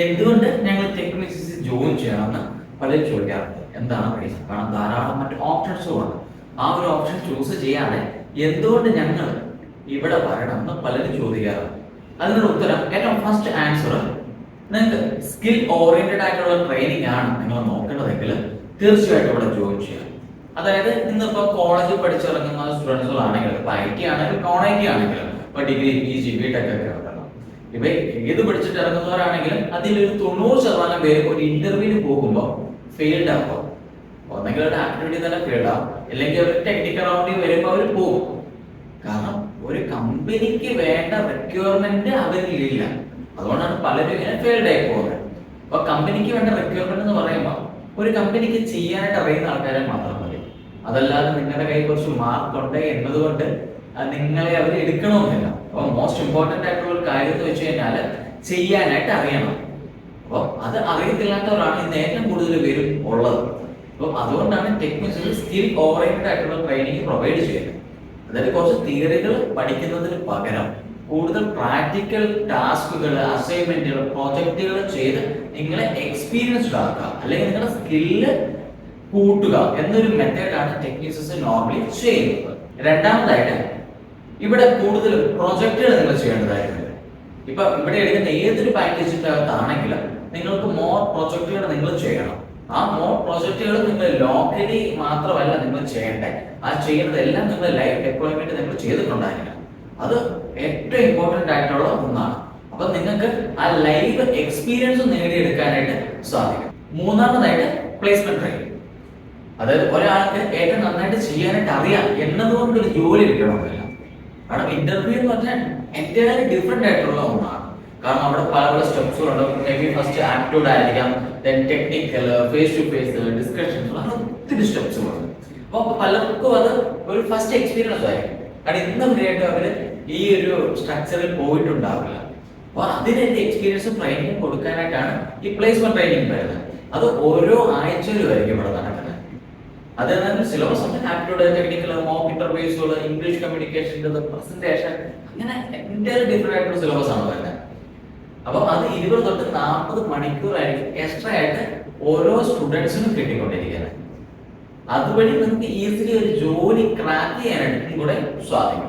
എന്തുകൊണ്ട് ഞങ്ങൾ ടെക്നിക്സിൽ ജോയിൻ ചെയ്യണമെന്ന് പലരും ചോദിക്കാറുണ്ട്. എന്താണ് റീസൺ കാരണം ധാരാളം മറ്റ് ഓപ്ഷൻസും ഉണ്ട്. ആ ഒരു ഓപ്ഷൻ ചൂസ് ചെയ്യാതെ എന്തുകൊണ്ട് ഞങ്ങൾ ഇവിടെ വരണം എന്ന് പലരും ചോദിക്കാറുണ്ട്. അതിനൊരു ഉത്തരം ഏറ്റവും ഫസ്റ്റ് ആൻസർ നിങ്ങൾക്ക് സ്കിൽ ഓറിയന്റഡ് ആയിട്ടുള്ള ട്രെയിനിങ് ആണ് നിങ്ങൾ നോക്കേണ്ടതെങ്കിൽ തീർച്ചയായിട്ടും ഇവിടെ ജോയിൻ ചെയ്യാം അതായത് ഇന്നിപ്പോ കോളേജിൽ പഠിച്ചിറങ്ങുന്ന സ്റ്റുഡൻസുകളാണെങ്കിലും ഇപ്പൊ ഐ ടി ആണെങ്കിലും നോൺ ഐ ടി ആണെങ്കിലും ഇപ്പൊ degree P G B tech ഒക്കെ ഇവ ഏത് പഠിച്ചിട്ട് ഇറങ്ങുന്നവരാണെങ്കിലും അതിലൊരു തൊണ്ണൂറ് ശതമാനം പേര് ഒരു ഇന്റർവ്യൂവിന് പോകുമ്പോൾ ഫെയിൽഡ് ആകും ഒന്നെങ്കിൽ അവരുടെ ആക്ടിവിറ്റി തന്നെ ഫെയിൽഡ് ആവും. അല്ലെങ്കിൽ അവർ ടെക്നിക്കൽ റൗണ്ടിൽ വരുമ്പോൾ അവർ പോകും. കാരണം ഒരു കമ്പനിക്ക് വേണ്ട റിക്വയർമെന്റ് അവരിലില്ല. അതുകൊണ്ടാണ് പലരും ഇങ്ങനെ ഫെയിൽഡ് ആയി പോകുന്നത്. അപ്പൊ കമ്പനിക്ക് വേണ്ട റിക്വയർമെന്റ് എന്ന് പറയുമ്പോൾ ഒരു കമ്പനിക്ക് ചെയ്യാനായിട്ട് അറിയുന്ന ആൾക്കാരെ മാത്രം മതി. അതല്ലാതെ നിങ്ങളുടെ കയ്യിൽ കുറച്ച് മാർക്ക് ഉണ്ട് എന്നതുകൊണ്ട് നിങ്ങളെ അവർ എടുക്കണമെന്നില്ല. അപ്പോൾ മോസ്റ്റ് ഇമ്പോർട്ടന്റ് ആയിട്ടുള്ള ഒരു കാര്യം എന്ന് വെച്ച് കഴിഞ്ഞാൽ ചെയ്യാനായിട്ട് അറിയണം. അപ്പോൾ അത് അറിയത്തില്ലാത്തവരാണ് ഇന്ന് ഏറ്റവും കൂടുതൽ പേരും ഉള്ളത്. അപ്പം അതുകൊണ്ടാണ് ടെക്നിക്കൽ സ്കിൽ ഓറിയന്റഡ് ആയിട്ടുള്ള ട്രെയിനിങ് പ്രൊവൈഡ് ചെയ്യുന്നത്. അതായത് കുറച്ച് തിയറികൾ പഠിക്കുന്നതിന് പകരം കൂടുതൽ പ്രാക്ടിക്കൽ ടാസ്കുകൾ അസൈൻമെന്റുകൾ പ്രോജക്റ്റുകൾ ചെയ്ത് നിങ്ങളെ എക്സ്പീരിയൻസ്ഡ് ആക്കുക. അല്ലെങ്കിൽ നിങ്ങളുടെ സ്കില്ല് കൂട്ടുക എന്നൊരു മെത്തേഡാണ് ടെക്നിക്സസ് നോർമലി ചെയ്യുന്നത്. രണ്ടാമതായിട്ട് ഇവിടെ കൂടുതൽ പ്രോജക്റ്റുകൾ നിങ്ങൾ ചെയ്യേണ്ടതായിട്ടുണ്ട്. ഇപ്പൊ ഇവിടെ എടുക്കുന്ന ഏതൊരു പാക്കേജിന്റെ അകത്താണെങ്കിലും നിങ്ങൾക്ക് മോർ പ്രൊജക്റ്റുകൾ നിങ്ങൾ ചെയ്യണം. ആ മോർ പ്രൊജക്റ്റുകൾ നിങ്ങൾ ലോക്കലി മാത്രമല്ല നിങ്ങൾ ചെയ്യേണ്ടത് ആ ചെയ്യുന്നതെല്ലാം നിങ്ങൾ ലൈവ് ഡെപ്ലോയ്മെന്റ് നിങ്ങൾ ചെയ്തിട്ടുണ്ടായിരിക്കണം. അത് ഏറ്റവും ഇമ്പോർട്ടന്റ് ആയിട്ടുള്ള ഒന്നാണ്. അപ്പൊ നിങ്ങൾക്ക് ആ ലൈവ് എക്സ്പീരിയൻസ് നേടിയെടുക്കാനായിട്ട് സാധിക്കും. മൂന്നാമതായിട്ട് പ്ലേസ്മെന്റ് ട്രെയിനിങ് അതായത് ഒരാൾക്ക് ഏറ്റവും നന്നായിട്ട് ചെയ്യാനായിട്ട് അറിയാം എന്നതുകൊണ്ട് ഒരു ജോലി കിട്ടണമെന്നില്ല കാരണം ഇന്റർവ്യൂ എന്ന് പറഞ്ഞാൽ എന്റയർലി ഡിഫറെന്റ് ആയിട്ടുള്ള ഒന്നാണ്. കാരണം അവിടെ പല പല സ്റ്റെപ്സുകളുണ്ട് മേ ബി ഫസ്റ്റ് ആപ്റ്റ്യൂഡ് ആയിരിക്കാം then technical face to face discussions അങ്ങനെ ഒത്തിരി സ്റ്റെപ്സുകളുണ്ട് അപ്പോൾ പലർക്കും അത് ഒരു ഫസ്റ്റ് എക്സ്പീരിയൻസ് ആയിരിക്കും കാരണം ഇന്ന് വരെയായിട്ട് അവർ ഈ ഒരു സ്ട്രക്ചറിൽ പോയിട്ടുണ്ടാവില്ല. അപ്പോൾ അതിന്റെ എക്സ്പീരിയൻസ് ട്രെയിനിങ് കൊടുക്കാനായിട്ടാണ് ഈ പ്ലേസ്മെന്റ് ട്രെയിനിങ് വരുന്നത്. അത് ഓരോ ആഴ്ചയിലും ആയിരിക്കും ഇവിടെ നടക്കുന്നത്. അത് syllabus of aptitude technical mock interviews ഉള്ള ഇംഗ്ലീഷ് കമ്മ്യൂണിക്കേഷൻ പ്രസന്റേഷൻ അങ്ങനെ എന്റെ ഡിഫറെന്റ് ആയിട്ടുള്ള സിലബസ് ആണ് വരുന്നത് അപ്പൊ അത് ഇരുപത് തൊട്ട് നാൽപ്പത് മണിക്കൂറായിരിക്കും എക്സ്ട്രാ ആയിട്ട് ഓരോ സ്റ്റുഡൻസിനും കിട്ടിക്കൊണ്ടിരിക്കുന്നത്. അതുവഴി നിങ്ങൾക്ക് ഈസിലി ഒരു ജോലി ക്രാക്ക് ചെയ്യാനായിട്ട് കൂടെ സാധിക്കും.